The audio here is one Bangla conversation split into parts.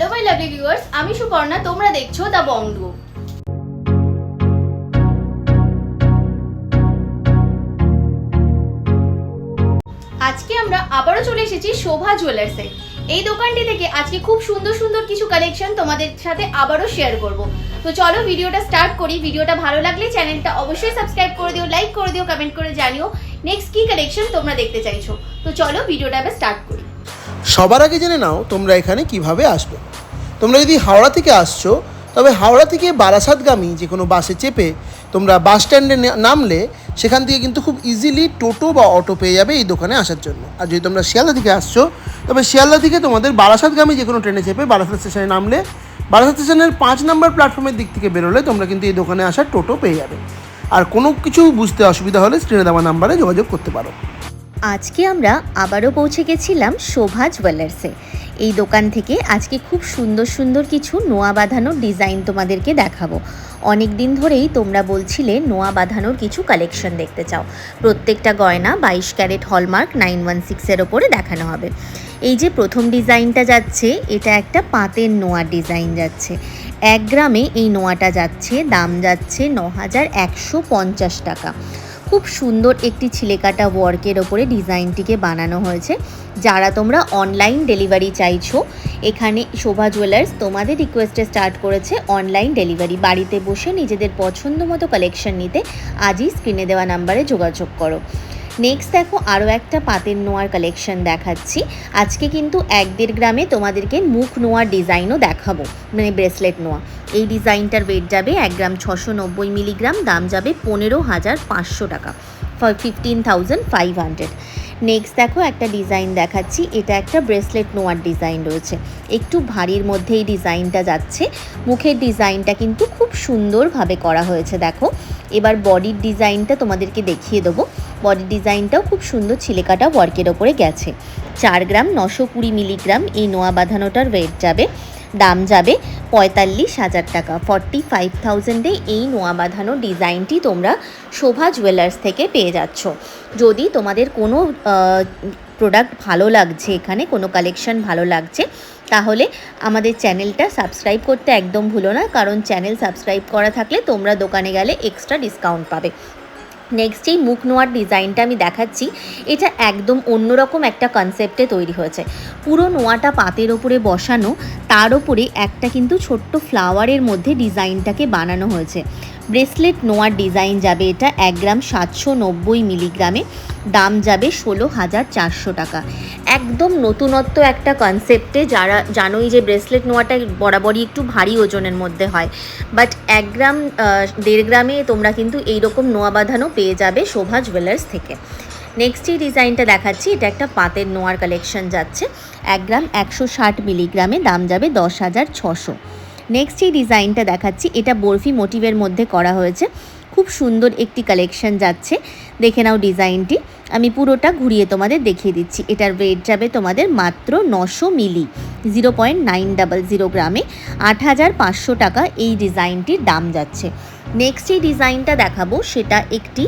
হ্যালো মাই লাভলি ভিউয়ার্স আমি সুপর্ণা, তোমরা দেখছ দ্য বংডু আজকে আমরা আবারও চলে এসেছি শোভা জুয়েলার্সে এই দোকানটি থেকে আজকে খুব সুন্দর সুন্দর কিছু কালেকশন তোমাদের সাথে আবারও শেয়ার করব। তো চলো ভিডিওটা স্টার্ট করি। ভিডিওটা ভালো লাগলে চ্যানেলটা অবশ্যই সাবস্ক্রাইব করে দিও লাইক করে দিও কমেন্ট করে জানিও নেক্সট কি কালেকশন তোমরা দেখতে চাইছো। তো চলো ভিডিওটা এবার স্টার্ট করি। সবার আগে জেনে নাও তোমরা এখানে কীভাবে আসবে। তোমরা যদি হাওড়া থেকে আসছো, তবে হাওড়া থেকে বারাসাতগামী যে কোনো বাসে চেপে তোমরা বাস স্ট্যান্ডে নামলে সেখান থেকে কিন্তু খুব ইজিলি টোটো বা অটো পেয়ে যাবে এই দোকানে আসার জন্য। আর যদি তোমরা শিয়ালদা থেকে আসছো, তবে শিয়ালদা থেকে তোমাদের বারাসাতগামী যে কোনো ট্রেনে চেপে বারাসাত স্টেশনে নামলে, বারাসাত স্টেশনের পাঁচ নম্বর প্ল্যাটফর্মের দিক থেকে বেরোলে তোমরা কিন্তু এই দোকানে আসার টোটো পেয়ে যাবে। আর কোনো কিছু বুঝতে অসুবিধা হলে স্ক্রিনে দেওয়া নাম্বারে যোগাযোগ করতে পারো। আজকে আমরা আবারও পৌঁছে গেছিলাম শোভা জুয়েলার্সে। এই দোকান থেকে আজকে খুব সুন্দর সুন্দর কিছু নোয়া বাঁধানোর ডিজাইন তোমাদেরকে দেখাবো। অনেক দিন ধরেই তোমরা বলছিলে নোয়া বাঁধানোর কিছু কালেকশন দেখতে চাও। প্রত্যেকটা গয়না বাইশ ক্যারেট হলমার্ক নাইন ওয়ান সিক্সের ওপরে দেখানো হবে। এই যে প্রথম ডিজাইনটা যাচ্ছে, এটা একটা পাতের নোয়ার ডিজাইন যাচ্ছে। এক গ্রামে এই নোয়াটা যাচ্ছে, দাম যাচ্ছে ন হাজার একশো পঞ্চাশ টাকা। খুব সুন্দর একটি ছিলেকাটা ওয়ার্কের ওপরে ডিজাইনটিকে বানানো হয়েছে। যারা তোমরা অনলাইন ডেলিভারি চাইছো, এখানে শোভা জুয়েলার্স তোমাদের রিকোয়েস্টে স্টার্ট করেছে অনলাইন ডেলিভারি বাড়িতে বসে নিজেদের পছন্দ মতো কালেকশন নিতে আজই স্ক্রিনে দেওয়া নাম্বারে যোগাযোগ করো। নেক্সট দেখো আরও একটা পাতের নোয়ার কালেকশন দেখাচ্ছি। আজকে কিন্তু এক দেড় গ্রামে তোমাদেরকে মুখ নোয়ার ডিজাইনও দেখাবো মানে ব্রেসলেট নোয়া। এই ডিজাইনটার ওয়েট যাবে এক গ্রাম ছশো নব্বই মিলিগ্রাম দাম যাবে পনেরো হাজার পাঁচশো টাকা fifteen thousand five hundred next দেখো, একটা ডিজাইন দেখাচ্ছি, এটা একটা ব্রেসলেট নোয়ার ডিজাইন রয়েছে। একটু ভারীর মধ্যে এই ডিজাইনটা যাচ্ছে, মুখের ডিজাইনটা কিন্তু খুব সুন্দরভাবে করা হয়েছে, দেখো। এবার বডির ডিজাইনটা তোমাদেরকে দেখিয়ে দেবো। বডির ডিজাইনটাও খুব সুন্দর ছিলেকাটা ওয়ার্কের ওপরে গেছে। চার গ্রাম নশো কুড়ি মিলিগ্রাম এই নোয়া বাঁধানোটার ওয়েট যাবে। দাম যাবে পঁয়তাল্লিশ হাজার টাকা। ফর্টি ফাইভ থাউজেন্ডে এই নোয়া বাঁধানো ডিজাইনটি তোমরা শোভা জুয়েলার্স থেকে পেয়ে যাচ্ছ। যদি তোমাদের কোনো প্রোডাক্ট ভালো লাগছে, এখানে কোনো কালেকশন ভালো লাগছে, তাহলে আমাদের চ্যানেলটা সাবস্ক্রাইব করতে একদম ভুলো না, কারণ চ্যানেল সাবস্ক্রাইব করা থাকলে তোমরা দোকানে গেলে এক্সট্রা ডিসকাউন্ট পাবে। নেক্সট এই মুখ নোয়ার ডিজাইনটা আমি দেখাচ্ছি। এটা একদম অন্যরকম একটা কনসেপ্টে তৈরি হয়েছে। পুরো নোয়াটা পাতের ওপরে বসানো, তার ওপরে একটা কিন্তু ছোট্ট ফ্লাওয়ারের মধ্যে ডিজাইনটাকে বানানো হয়েছে। ব্রেসলেট নোয়ার ডিজাইন যাবে এটা এক গ্রাম সাতশো নব্বই মিলিগ্রামে, দাম যাবে ষোলো হাজার চারশো টাকা। একদম নতুনত্ব একটা কনসেপ্টে যারা জানোই যে ব্রেসলেট নোয়াটা বরাবরই একটু ভারী ওজনের মধ্যে হয়। বাট এক গ্রাম দেড় গ্রামে তোমরা কিন্তু এইরকম নোয়া বাঁধানো পেয়ে যাবে শোভা জুয়েলার্স থেকে। নেক্সট এই ডিজাইনটা দেখাচ্ছি, এটা একটা পাতের নোয়ার কালেকশন যাচ্ছে। এক গ্রাম একশো ষাট মিলিগ্রামে, দাম যাবে দশ হাজার ছশো। নেক্সট এই ডিজাইনটা দেখাচ্ছি। এটা বরফি মোটিভের মধ্যে করা হয়েছে। খুব সুন্দর একটি কালেকশন যাচ্ছে। দেখে নাও ডিজাইনটি আমি পুরোটা ঘুরিয়ে তোমাদের দেখিয়ে দিচ্ছি। এটার ওয়েট যাবে তোমাদের মাত্র নশো মিলি। Zero point nine double zero গ্রামে আট হাজার পাঁচশো টাকা এই ডিজাইনটির দাম যাচ্ছে। নেক্সট এই ডিজাইনটা দেখাবো। সেটা একটি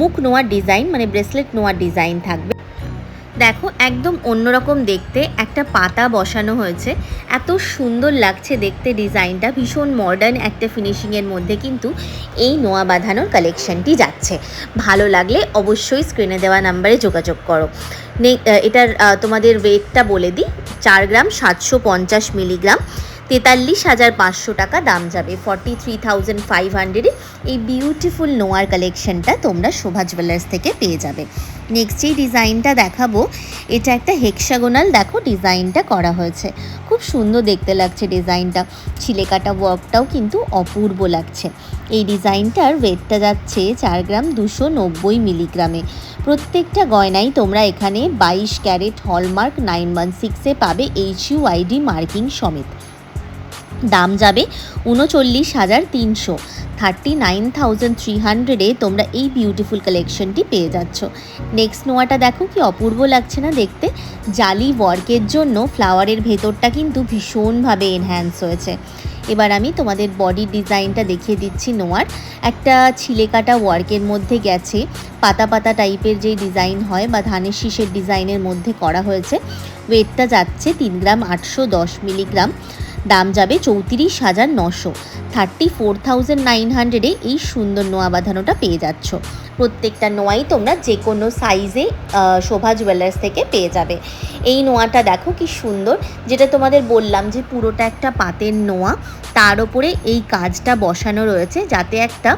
মুখ নোয়ার ডিজাইন মানে ব্রেসলেট নোয়ার ডিজাইন থাকবে। দেখো, একদম অন্যরকম দেখতে একটা পাতা বসানো হয়েছে। এত সুন্দর লাগছে দেখতে ডিজাইনটা। ভীষণ মডার্ন একটা ফিনিশিংয়ের মধ্যে কিন্তু এই নোয়া বাঁধানোর কালেকশনটি যাচ্ছে। ভালো লাগলে অবশ্যই স্ক্রিনে দেওয়া নাম্বারে যোগাযোগ করো। নে- এটার তোমাদের ওয়েটটা বলে দিই। চার গ্রাম সাতশো পঞ্চাশ মিলিগ্রাম তেতাল্লিশ হাজার পাঁচশো টাকা দাম যাবে। ফর্টি থ্রি থাউজেন্ড ফাইভ হান্ড্রেডে এই বিউটিফুল নোয়ার কালেকশনটা তোমরা শোভা জুয়েলার্স থেকে পেয়ে যাবে। নেক্সট যেই ডিজাইনটা দেখাবো, এটা একটা হেক্সাগোনাল দেখো ডিজাইনটা করা হয়েছে। খুব সুন্দর দেখতে লাগছে ডিজাইনটা। ছিলেকাটা ওয়ার্কটাও কিন্তু অপূর্ব লাগছে। এই ডিজাইনটার ওয়েটটা যাচ্ছে চার গ্রাম দুশো নব্বই মিলিগ্রামে। প্রত্যেকটা গয়নাই তোমরা এখানে বাইশ ক্যারেট হলমার্ক নাইন ওয়ান সিক্সে পাবে এইচ ইউআইডি মার্কিং সমেত। দাম যাবে উনচল্লিশ হাজার তিনশো। থার্টি নাইন থাউজেন্ড থ্রি হান্ড্রেডে তোমরা এই বিউটিফুল কালেকশনটি পেয়ে যাচ্ছ। নেক্সট নোয়াটা দেখো কি অপূর্ব লাগছে না দেখতে? জালি ওয়ার্কের জন্য ফ্লাওয়ারের ভেতরটা কিন্তু ভীষণভাবে এনহ্যান্স হয়েছে। এবার আমি তোমাদের বডি ডিজাইনটা দেখিয়ে দিচ্ছি নোয়ার। একটা ছিলেকাটা ওয়ার্কের মধ্যে গেছে, পাতা পাতা টাইপের যে ডিজাইন হয় বা ধানের শীষের ডিজাইনের মধ্যে করা হয়েছে। ওয়েটটা যাচ্ছে তিন গ্রাম আটশো দশ মিলিগ্রাম দাম যাবে চৌত্রিশ হাজার নশো। থার্টি ফোর থাউজেন্ড নাইন হান্ড্রেডে এই সুন্দর নোয়া বাঁধানোটা পেয়ে যাচ্ছ। প্রত্যেকটা নোয়াই তোমরা যে কোনো সাইজে শোভা জুয়েলার্স থেকে পেয়ে যাবে। এই নোয়াটা দেখো কি সুন্দর। যেটা তোমাদের বললাম যে পুরোটা একটা পাতের নোয়া, তার ওপরে এই কাজটা বসানো রয়েছে যাতে একটা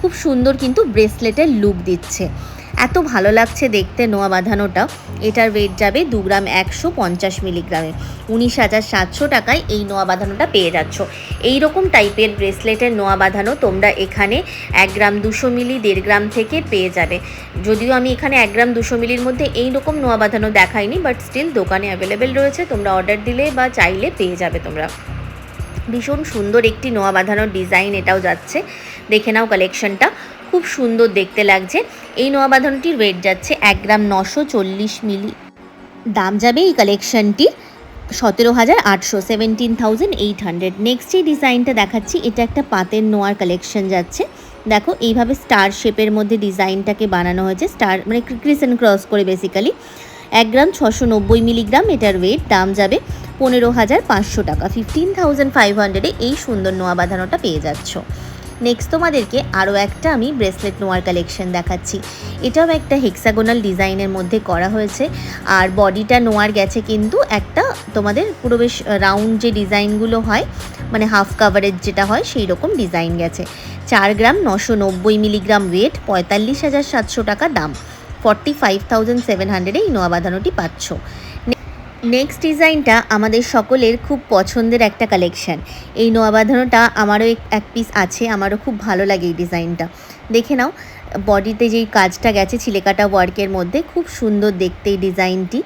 খুব সুন্দর কিন্তু ব্রেসলেটের লুক দিচ্ছে। এত ভালো লাগছে দেখতে নোয়া বাঁধানোটা। এটার ওয়েট যাবে দু গ্রাম একশো পঞ্চাশ মিলিগ্রামে। উনিশ হাজার সাতশো টাকায় এই নোয়া বাঁধানোটা পেয়ে যাচ্ছ। এই রকম টাইপের ব্রেসলেটের নোয়া বাঁধানো তোমরা এখানে এক গ্রাম দুশো মিলি, দেড় গ্রাম থেকে পেয়ে যাবে। যদিও আমি এখানে এক গ্রাম দুশো মিলির মধ্যে এই রকম নোয়া বাঁধানো দেখাইনি বাট স্টিল দোকানে অ্যাভেলেবেল রয়েছে। তোমরা অর্ডার দিলে বা চাইলে পেয়ে যাবে তোমরা। ভীষণ সুন্দর একটি নোয়া বাঁধানোর ডিজাইন এটাও যাচ্ছে। দেখে নাও কালেকশনটা খুব সুন্দর দেখতে লাগছে। এই নোয়া বাঁধানোটির ওয়েট যাচ্ছে এক গ্রাম নশো চল্লিশ মিলি। দাম যাবে এই কালেকশনটির সতেরো হাজার আটশো seventeen thousand eight hundred next এই ডিজাইনটা দেখাচ্ছি, এটা একটা পাতের নোয়ার কালেকশন যাচ্ছে। দেখো, এইভাবে স্টার শেপের মধ্যে ডিজাইনটাকে বানানো হয়েছে। স্টার মানে ক্রিস অ্যান্ড ক্রস করে বেসিক্যালি এক গ্রাম ছশো নব্বই মিলিগ্রাম এটার ওয়েট দাম যাবে পনেরো হাজার পাঁচশো টাকা। ফিফটিন থাউজেন্ড ফাইভ হান্ড্রেডে এই সুন্দর নোয়া বাঁধানোটা পেয়ে যাচ্ছ। নেক্সট তোমাদেরকে আরও একটা আমি ব্রেসলেট নোয়ার কালেকশন দেখাচ্ছি। এটাও একটা হেক্সাগোনাল ডিজাইনের মধ্যে করা হয়েছে। আর বডিটা নোয়ার গেছে কিন্তু একটা তোমাদের পুরো বেশ রাউন্ড যে ডিজাইনগুলো হয় মানে হাফ কাভারেজ যেটা হয় সেই রকম ডিজাইন গেছে। চার গ্রাম নশো নব্বই মিলিগ্রাম ওয়েট পঁয়তাল্লিশ হাজার সাতশো টাকা দাম। ফর্টি ফাইভ থাউজেন্ড সেভেন হান্ড্রেডে এই নোয়া বাঁধানোটি পাচ্ছ। নেক্সট ডিজাইনটা আমাদের সকলের খুব পছন্দের একটা কালেকশান এই নোয়া বাঁধানোটা আমারও এক- এক পিস আছে, আমারও খুব ভালো লাগে এই ডিজাইনটা দেখে নাও বডিতে যেই কাজটা গেছে, ছিলেকাটা ওয়ার্কের মধ্যে, খুব সুন্দর দেখতে এই ডিজাইনটি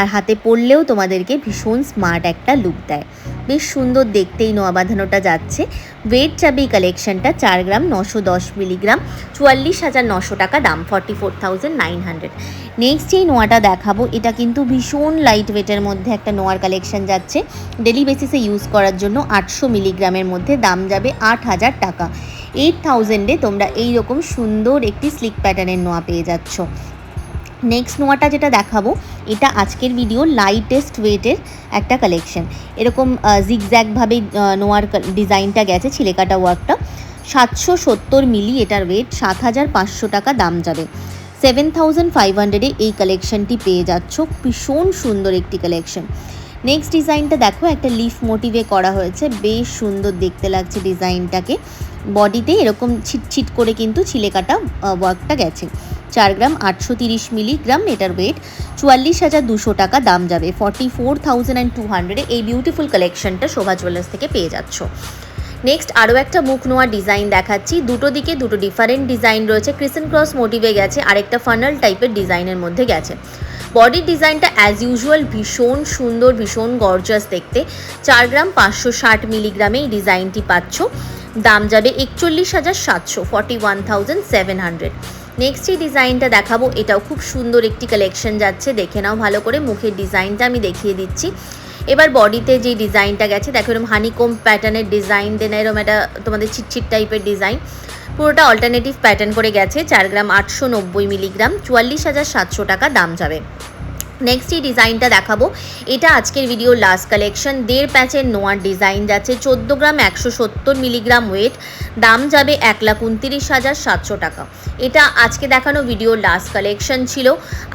আর হাতে পরলেও তোমাদেরকে ভীষণ স্মার্ট একটা লুক দেয়। বেশ সুন্দর দেখতেই নোয়া বাঁধানোটা যাচ্ছে। ওয়েট চাবি কালেকশনটা চার গ্রাম নশো দশ মিলিগ্রাম চুয়াল্লিশ হাজার নশো টাকা দাম forty four thousand nine hundred next যেই নোয়াটা দেখাবো, এটা কিন্তু ভীষণ লাইট ওয়েটের মধ্যে একটা নোয়ার কালেকশন যাচ্ছে। ডেলি বেসিসে ইউজ করার জন্য আটশো মিলিগ্রামের মধ্যে দাম যাবে আট হাজার টাকা। এইট থাউজেন্ডে তোমরা এইরকম সুন্দর একটি স্লিক প্যাটার্নের নোয়া পেয়ে যাচ্ছ। নেক্সট নোয়াটা যেটা দেখাবো, এটা আজকের ভিডিও লাইটেস্ট ওয়েটের একটা কালেকশন এরকম জিগজ্যাগভাবে নোয়ার ডিজাইনটা গেছে, ছিলেকাটা ওয়ার্কটা সাতশো সত্তর মিলি এটার ওয়েট সাত হাজার পাঁচশো টাকা দাম যাবে। সেভেন থাউজেন্ড ফাইভ হান্ড্রেডে এই কালেকশনটি পেয়ে যাচ্ছ। ভীষণ সুন্দর একটি কালেকশন নেক্সট ডিজাইনটা দেখো, একটা লিফ মোটিভে করা হয়েছে। বেশ সুন্দর দেখতে লাগছে ডিজাইনটাকে বডিতে এরকম ছিটছিট করে কিন্তু ছিলেকাটা ওয়ার্কটা গেছে। চার গ্রাম আটশো তিরিশ মিলিগ্রাম এটার ওয়েট চুয়াল্লিশ হাজার দুশো টাকা দাম যাবে। Forty four thousand and two হান্ড্রেডে এই বিউটিফুল কালেকশনটা শোভা জুয়েলার্স থেকে পেয়ে যাচ্ছ। নেক্সট আরও একটা মুখ নোয়া ডিজাইন দেখাচ্ছি। দুটো দিকে দুটো ডিফারেন্ট ডিজাইন রয়েছে। ক্রিসেন ক্রস মোটিভে গেছে, আরেকটা ফানাল টাইপের ডিজাইনের মধ্যে গেছে। বডির ডিজাইনটা অ্যাজ ইউজুয়াল ভীষণ সুন্দর, ভীষণ গর্জাস দেখতে। চার গ্রাম পাঁচশো ষাট মিলিগ্রামে এই ডিজাইনটি পাচ্ছ। দাম যাবে একচল্লিশ হাজার সাতশো forty one thousand seven hundred next এই ডিজাইনটা দেখাবো, এটাও খুব সুন্দর একটি কালেকশন যাচ্ছে। দেখে নাও, ভালো করে মুখের ডিজাইনটা আমি দেখিয়ে দিচ্ছি। এবার বডিতে যে ডিজাইনটা গেছে, দেখো এরকম হানিকোম প্যাটার্নের ডিজাইন দেন এরকম একটা তোমাদের চিটচিট টাইপের ডিজাইন পুরোটা অল্টারনেটিভ প্যাটার্ন করে গেছে, চার গ্রাম আটশো নব্বই মিলিগ্রাম চুয়াল্লিশ হাজার সাতশো টাকা দাম যাবে। নেক্সট এই ডিজাইনটা দেখাবো। এটা আজকের ভিডিওর লাস্ট কালেকশন দেড় প্যাচের নোয়ার ডিজাইন যাচ্ছে। চোদ্দ গ্রাম একশো সত্তর মিলিগ্রাম ওয়েট দাম যাবে এক লাখ উনতিরিশ হাজার সাতশো টাকা। এটা আজকে দেখানো ভিডিওর লাস্ট কালেকশন ছিল।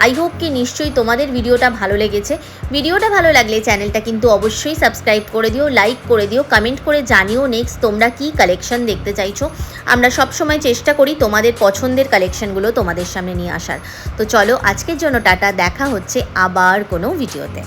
আই হোপ কি নিশ্চয়ই তোমাদের ভিডিওটা ভালো লেগেছে। ভিডিওটা ভালো লাগলে চ্যানেলটা কিন্তু অবশ্যই সাবস্ক্রাইব করে দিও লাইক করে দিও কমেন্ট করে জানিও নেক্সট তোমরা কি কালেকশন দেখতে চাইছো। আমরা সবসময় চেষ্টা করি তোমাদের পছন্দের কালেকশনগুলো তোমাদের সামনে নিয়ে আসার। তো চলো আজকের জন্য টাটা। দেখা হচ্ছে আবার কোনো ভিডিওতে।